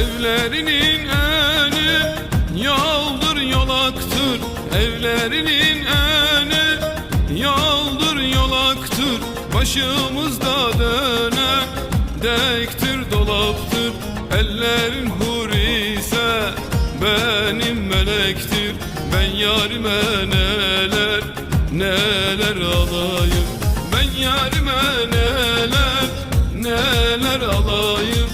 Evlerinin önü yoldur yolaktır Evlerinin önü yoldur yolaktır Başımızda döne dektir dolaptır. Ellerin hur ise benim melektir. Ben yarime neler neler alayım? Ben yarime neler neler alayım?